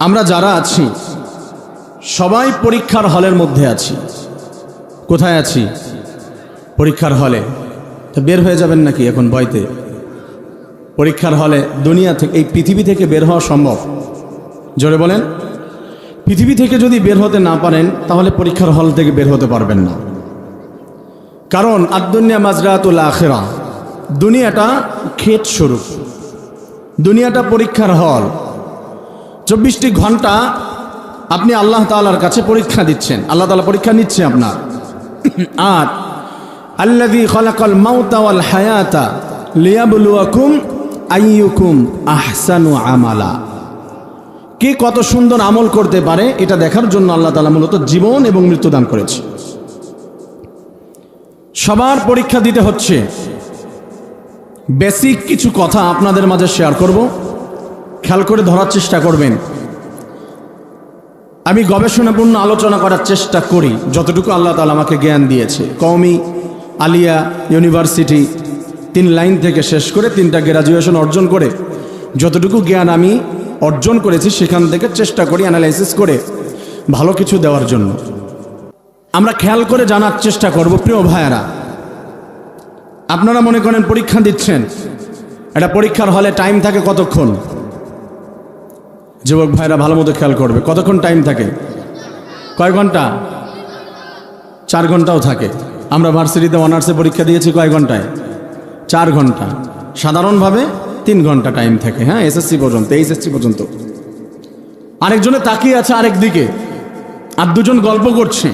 আমরা যারা আছি, সবাই পরীক্ষার হলের মধ্যে আছি। কোথায় আছি? পরীক্ষার হলে। তো বের হয়ে যাবেন নাকি এখন ভয়তে? পরীক্ষার হলে দুনিয়া থেকে এই পৃথিবী থেকে বের হওয়া সম্ভব? জোরে বলেন। পৃথিবী থেকে যদি বের হতে না পারেন, তাহলে পরীক্ষার হল থেকে বের হতে পারবেন না। কারণ আদুনিয়া মাজরাতুল আখেরা। দুনিয়াটা ক্ষেত স্বরূপ। দুনিয়াটা পরীক্ষার হল। চব্বিশটি ঘণ্টা আপনি আল্লাহ তালার কাছে পরীক্ষা দিচ্ছেন। আল্লাহ তালা পরীক্ষা নিচ্ছে আপনার। আর আল্লাদি খলাকল মাউতাওয়াল হায়াতা লিয়াবুলুয়াকুম আইয়ুকুম আহসানু আমালা। কে কত সুন্দর আমল করতে পারে, এটা দেখার জন্য আল্লাহ তালা মূলত জীবন এবং মৃত্যু দান করেছে। সবার পরীক্ষা দিতে হচ্ছে। বেসিক কিছু কথা আপনাদের মাঝে শেয়ার করব। খেয়াল করে ধরার চেষ্টা করবেন। আমি গবেষণাপূর্ণ আলোচনা করার চেষ্টা করি, যতটুকু আল্লাহ তালা আমাকে জ্ঞান দিয়েছে। কওমি, আলিয়া, ইউনিভার্সিটি, তিন লাইন থেকে শেষ করে তিনটা গ্রাজুয়েশন অর্জন করে, যতটুকু জ্ঞান আমি অর্জন করেছি, সেখান থেকে চেষ্টা করি অ্যানালাইসিস করে ভালো কিছু দেওয়ার জন্য। আমরা খেয়াল করে জানার চেষ্টা করব, প্রিয় ভাইয়েরা, আপনারা মনে করেন পরীক্ষা দিচ্ছেন এটা পরীক্ষার হলে টাইম থাকে কতক্ষণ? যুবক ভাইরা ভালো মতো খেয়াল করবে। কতক্ষণ টাইম থাকে? কয় ঘণ্টা? চার ঘন্টাও থাকে। আমরা ভার্সিটিতে অনার্সে পরীক্ষা দিয়েছি কয় ঘন্টায়? চার ঘণ্টা। সাধারণভাবে তিন ঘণ্টা টাইম থাকে। হ্যাঁ এসএসসি পর্যন্ত এইচএসসি পর্যন্ত। আরেকজনে তাকিয়ে আছে আরেক দিকে। আর দুজন গল্প করছে।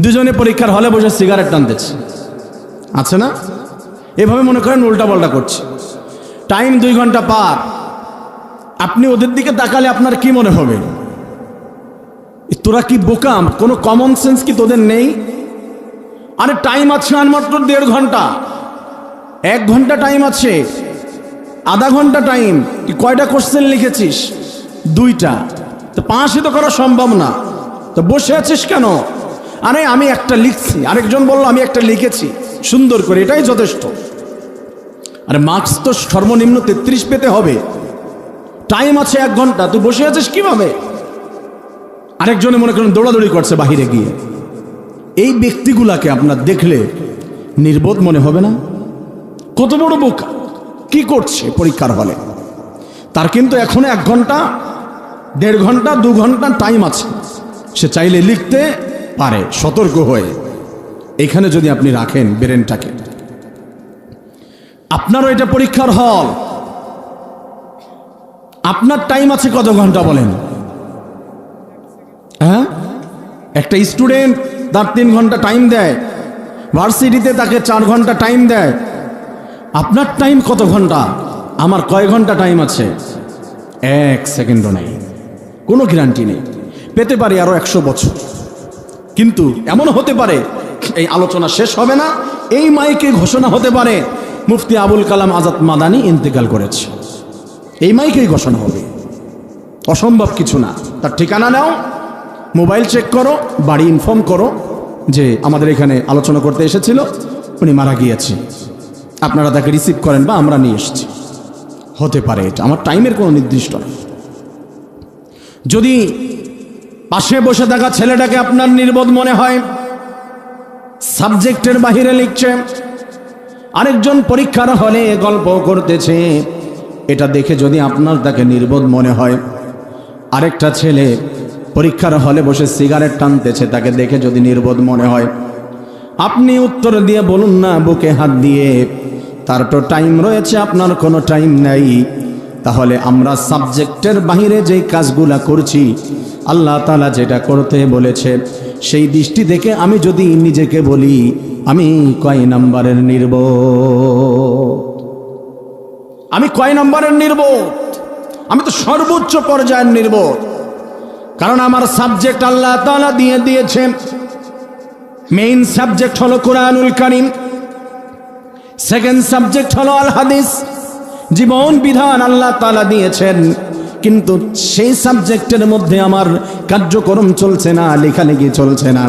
দুজনে পরীক্ষার হলে বসে সিগারেট টানতেছে। আছে না? এভাবে মনে করেন উল্টা পাল্টা করছে। টাইম দুই ঘণ্টা পার। আপনি ওদের দিকে তাকালে আপনার কি মনে হবে? তোরা কি বোকাম? কোনো কমন সেন্স কি তোদের নেই? আরে টাইম আছে আর মাত্র দেড় ঘণ্টা। এক ঘণ্টা টাইম আছে। আধা ঘণ্টা টাইম তুই কয়টা কোশ্চেন লিখেছিস? দুইটা। তো পাঁচই তো করা সম্ভব না। তো বসে আছিস কেন? আরে আমি একটা লিখছি। আরেকজন বলল, আমি একটা লিখেছি। সুন্দর করে। এটাই যথেষ্ট। আরে মার্কস তো সর্বনিম্ন তেত্রিশ পেতে হবে। টাইম আছে এক ঘণ্টা। তুই বসে আছিস কীভাবে? আরেকজনে মনে করেন দৌড়াদৌড়ি করছে বাহিরে গিয়ে। এই ব্যক্তিগুলাকে আপনার দেখলে নির্বোধ মনে হবে না? কত বড় বোকা। কি করছে পরীক্ষার হলে? তার কিন্তু এখনও এক ঘণ্টা, দেড় ঘণ্টা, দু ঘণ্টা টাইম আছে। সে চাইলে লিখতে পারে, সতর্ক হয়ে। এখানে যদি আপনি রাখেন ব্রেনটাকে। আপনারও এটা পরীক্ষার হল। আপনার টাইম আছে কত ঘণ্টা বলেন? হ্যাঁ? একটা স্টুডেন্ট তার তিন ঘণ্টা টাইম দেয়। ভার্সিটিতে তাকে চার ঘণ্টা টাইম দেয়। আপনার টাইম কত ঘণ্টা? আমার কয় ঘণ্টা টাইম আছে? এক সেকেন্ডও নেই। কোনো গ্যারান্টি নেই। পেতে পারি আরও একশো বছর। কিন্তু এমন হতে পারে, এই আলোচনা শেষ হবে না। এই মাইকে ঘোষণা হতে পারে, মুফতি আবুল কালাম আজাদ মাদানি ইন্তেকাল করেছে। এই মাইকেই ঘোষণা হবে। অসম্ভব কিছু না। তার ঠিকানা নাও, মোবাইল চেক করো, বাড়ি ইনফর্ম করো যে আমাদের এখানে আলোচনা করতে এসেছিল, উনি মারা গিয়েছে। আপনারা তাকে রিসিভ করেন বা আমরা নিয়ে এসেছি। হতে পারে এটা। আমার টাইমের কোনো নির্দিষ্ট নেই যদি পাশে বসে থাকা ছেলেটাকে আপনার নির্বোধ মনে হয়, সাবজেক্টের বাহিরে লিখছে, আরেকজন পরীক্ষার হলে গল্প করতেছে এটা দেখে যদি আপনার তাকে নির্বোধ মনে হয়, আরেকটা ছেলে পরীক্ষার হলে বসে সিগারেট টানতেছে, তাকে দেখে যদি নির্বোধ মনে হয়, আপনি উত্তর দিয়ে বলুন না, বুকে হাত দিয়ে, তার তো টাইম রয়েছে, আপনার কোনো টাইম নাই। তাহলে আমরা সাবজেক্টের বাহিরে যেই কাজগুলা করছি, আল্লাহ তালা যেটা করতে বলেছে, সেই দৃষ্টি থেকে আমি যদি নিজেকে বলি, আমি কয় নাম্বারের নির্বোধ? আমি কয় নম্বরের নির্বোধ? আমি তো সর্বোচ্চ পর্যায়ের নির্বোধ। কারণ আমার সাবজেক্ট আল্লাহ তালা দিয়ে দিয়েছেন। মেইন সাবজেক্ট হলো কোরআনুল করিম। সেকেন্ড সাবজেক্ট হলো আল হাদিস জীবন বিধান আল্লাহ তালা দিয়েছেন। কিন্তু সেই সাবজেক্টের মধ্যে আমার কার্যক্রম চলছে না, লেখালেখি চলছে না।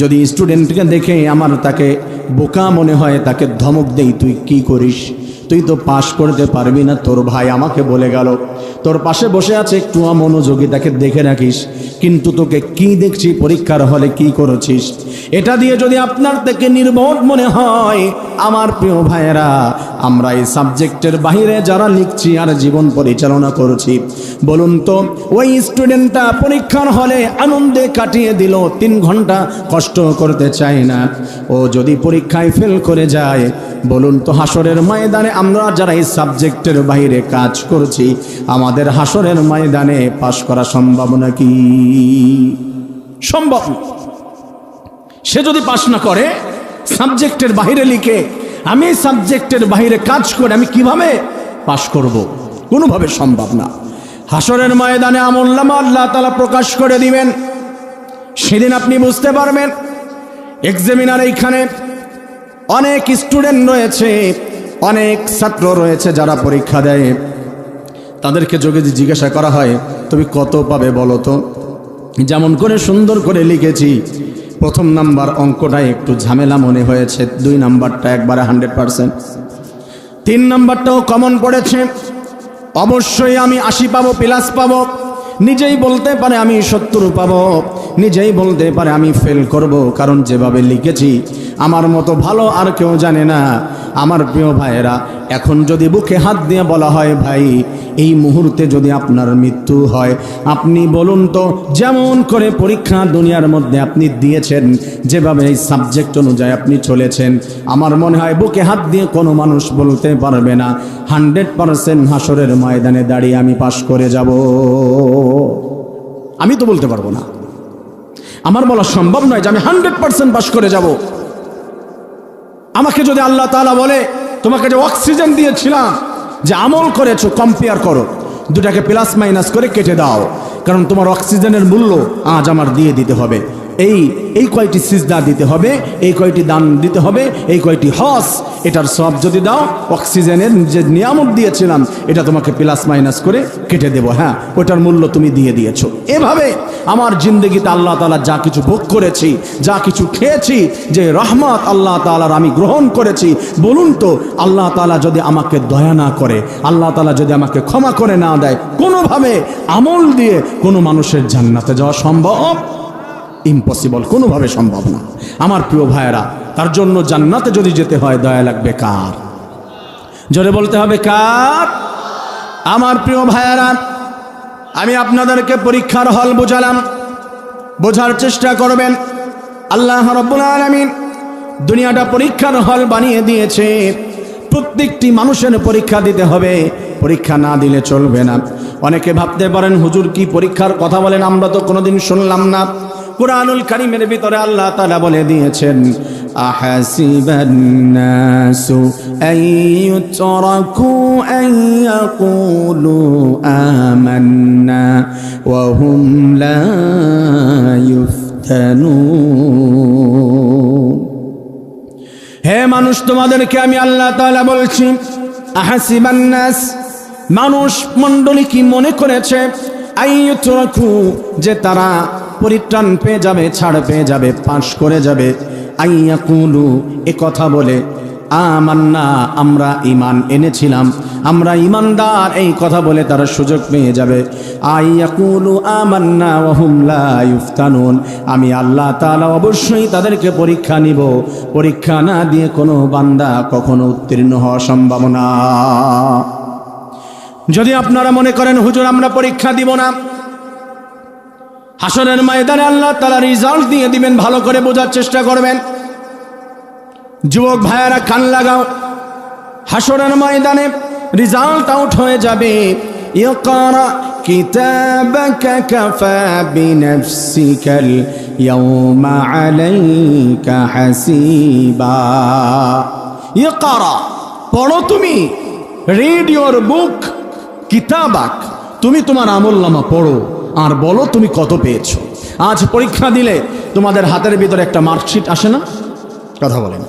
যদি স্টুডেন্টকে দেখে আমার তাকে বোকা মনে হয়, তাকে ধমক দেই, তুই কি করিস? তুই তো পাশ করতে পারবি না। তোর ভাই আমাকে বলে গেল, তোর পাশে বসে আছে একটু মনোযোগী তাকে দেখে রাখিস। কিন্তু তোকে কি দেখছি, পরীক্ষার হলে কি করেছিস? এটা দিয়ে যদি আপনার থেকে নির্বোধ মনে হয়, আমার প্রিয় ভাইয়েরা, আমরা এই সাবজেক্টের বাইরে যারা লিখছি আর জীবন পরিচালনা করছি, বলুন তো, ওই স্টুডেন্টটা পরীক্ষার হলে আনন্দে কাটিয়ে দিল, তিন ঘণ্টা কষ্ট করতে চায় না। ও যদি পরীক্ষায় ফেল করে যায় বলুন তো হাসরের ময়দানে আমরা যারা এই সাবজেক্টের বাইরে কাজ করছি, আমাদের হাসরের ময়দানে পাশ করা সম্ভব নাকি? সম্ভব। সে যদি পাশ না করে, সাবজেক্টের বাইরে লিখে, আমি সাবজেক্টের বাইরে কাজ করে আমি কীভাবে পাশ করব? কোনোভাবে সম্ভব না। হাসরের ময়দানে আমল্লামা আল্লাহ তালা প্রকাশ করে দিবেন। সেদিন আপনি বুঝতে পারবেন এক্সামিনার এইখানে অনেক স্টুডেন্ট রয়েছে, অনেক ছাত্র রয়েছে যারা পরীক্ষা দেয়। তাদেরকে যোগে যে জিজ্ঞাসা করা হয়, তুমি কত পাবে বলো তো? যেমন করে সুন্দর করে লিখেছি, প্রথম নাম্বার অঙ্কটা একটু ঝামেলা মনে হয়েছে, দুই নাম্বারটা একবারে হান্ড্রেড পারসেন্ট। তিন নাম্বারটাও কমন পড়েছে, অবশ্যই আমি আশি পাবো প্লাস পাবো। নিজেই বলতে পারে আমি সত্তর পাবো, নিজেই বলতে পারে আমি ফেল করব, কারণ যেভাবে লিখেছি আমার মতো ভালো আর কেউ জানে না। আমার প্রিয় ভাইয়েরা, এখন যদি বুকে হাত দিয়ে বলা হয়, ভাই, এই মুহূর্তে যদি আপনার মৃত্যু হয়, আপনি বলুন তো, যেমন করে পরীক্ষা দুনিয়ার মধ্যে আপনি দিয়েছেন, যেভাবে এই সাবজেক্ট অনুযায়ী আপনি চলেছেন, আমার মনে হয় বুকে হাত দিয়ে কোনো মানুষ বলতে পারবে না। হান্ড্রেড পারসেন্ট হাসরের ময়দানে দাঁড়িয়ে আমি পাশ করে যাব। আমি তো বলতে পারব না। আমার বলা সম্ভব নয় যে আমি হান্ড্রেড পারসেন্ট পাশ করে যাব। আমাকে যদি আল্লাহ তালা বলে, তোমাকে যে অক্সিজেন দিয়েছিলাম, যে আমল করেছ কম্পেয়ার করো। দুটাকে প্লাস মাইনাস করে কেটে দাও। কারণ তোমার অক্সিজেনের মূল্য আজ আমার দিয়ে দিতে হবে। এই এই কয়টি সিজদা দিতে হবে, এই কয়টি দান দিতে হবে, এই কয়টি হস এটার সব যদি দাও, অক্সিজেনের যে নিয়ামত দিয়েছিলাম, এটা তোমাকে প্লাস মাইনাস করে কেটে দেবো। হ্যাঁ ওটার মূল্য তুমি দিয়ে দিয়েছ। এভাবে আমার জিন্দগিতে আল্লাহ তালা যা কিছু ভোগ করেছি, যা কিছু খেয়েছি, যে রহমত আল্লাহ তালার আমি গ্রহণ করেছি, বলুন তো, আল্লাহ তালা যদি আমাকে দয়া না করে, আল্লাহ তালা যদি আমাকে ক্ষমা করে না দেয়, কোনোভাবে আমল দিয়ে কোনো মানুষের জান্নাতে যাওয়া সম্ভব? ইম্পসিবল কোনোভাবে সম্ভব না। আমার প্রিয় ভাইয়েরা, তার জন্য জান্নাতে যদি যেতে হয়, দয়া লাগবে কার? জোরে বলতে হবে কার? আমার প্রিয় ভাইয়েরা, আমি আপনাদেরকে পরীক্ষার হল বোঝালাম। বোঝার চেষ্টা করবেন। আল্লাহ রব্বুল আলামিন দুনিয়াটা পরীক্ষার হল বানিয়ে দিয়েছে। প্রত্যেকটি মানুষের পরীক্ষা দিতে হবে। পরীক্ষা না দিলে চলবে না। অনেকে ভাবতে পারেন, হুজুর কি পরীক্ষার কথা বলেন? আমরা তো কোনোদিন শুনলাম না। কুরআনুল কারীমের ভিতরে আল্লাহ তাআলা বলে দিয়েছেন, আহাসিবান নাসু আইয়ুতরাকু আইয়াকুলু আমান্না ওয়া হুম লা ইফতানুন হে মানুষ, তোমাদেরকে আমি আল্লাহ তাআলা বলছি, আহাসিবান নাস। মানুষ মণ্ডলী কি মনে করেছে আইয়ুতরাকু যে তারা পরিত্রাণ পেয়ে যাবে, ছাড় পেয়ে যাবে, পাশ করে যাবে। আইয়া কুলু এ কথা বলে, আমান্না, আমরা ইমান এনেছিলাম। আমরা ইমানদার এই কথা বলে তারা সুযোগ পেয়ে যাবে। আইয়া কুলু আমান্না ওহুমলা ইফতানুন আমি আল্লাহ তাআলা অবশ্যই তাদেরকে পরীক্ষা নিব। পরীক্ষা না দিয়ে কোনো বান্দা কখনো উত্তীর্ণ হওয়া সম্ভাবনা যদি আপনারা মনে করেন, হুজুর, আমরা পরীক্ষা দিব না। হাসনের ময়দানে আল্লাহ তালা রিজাল্ট দিয়ে দিবেন, ভালো করে বোঝার চেষ্টা করবেন। যুবক ভাইয়ারা, কান লাগাও। হাসনের ময়দানে রিজাল্ট আউট হয়ে যাবে। পড়ো তুমি। রেড বুক কিতাবাক। তুমি তোমার আমল নামা পড়ো। আর বলো তুমি কত পেয়েছ? আজ পরীক্ষা দিলে তোমাদের হাতের ভিতরে একটা মার্কশিট আসে না? কথা বলেন।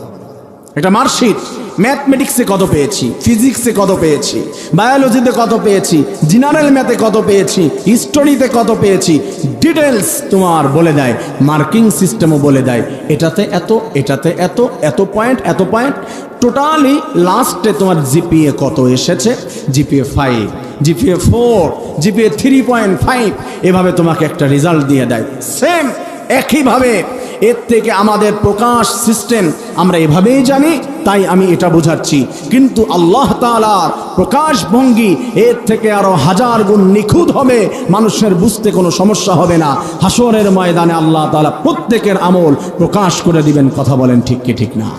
একটা মার্কশিট, ম্যাথমেটিক্সে কত পেয়েছি, ফিজিক্সে কত পেয়েছি, বায়োলজিতে কত পেয়েছি, জেনারেল ম্যাথে কত পেয়েছি, হিস্টোরিতে কত পেয়েছি ডিটেলস তোমার বলে দেয়, মার্কিং সিস্টেমও বলে দেয়। এটাতে এত এটাতে এত এত পয়েন্ট এত পয়েন্ট। টোটালি লাস্টে তোমার জিপিএ কত এসেছে? GPA five. GPA four, GPA three point five, এভাবে তোমাকে একটা রেজাল্ট দিয়ে দেয়। সেম একইভাবে এর থেকে আমাদের প্রকাশ সিস্টেম আমরা এভাবেই জানি, তাই আমি এটা বোঝাচ্ছি। কিন্তু আল্লাহ তালার প্রকাশ ভঙ্গি এর থেকে আরও হাজার গুণ নিখুঁত হবে, মানুষের বুঝতে কোনো সমস্যা হবে না। হাসরের ময়দানে আল্লাহ তালা প্রত্যেকের আমল প্রকাশ করে দিবেন, কথা বলেন ঠিক কি ঠিক না?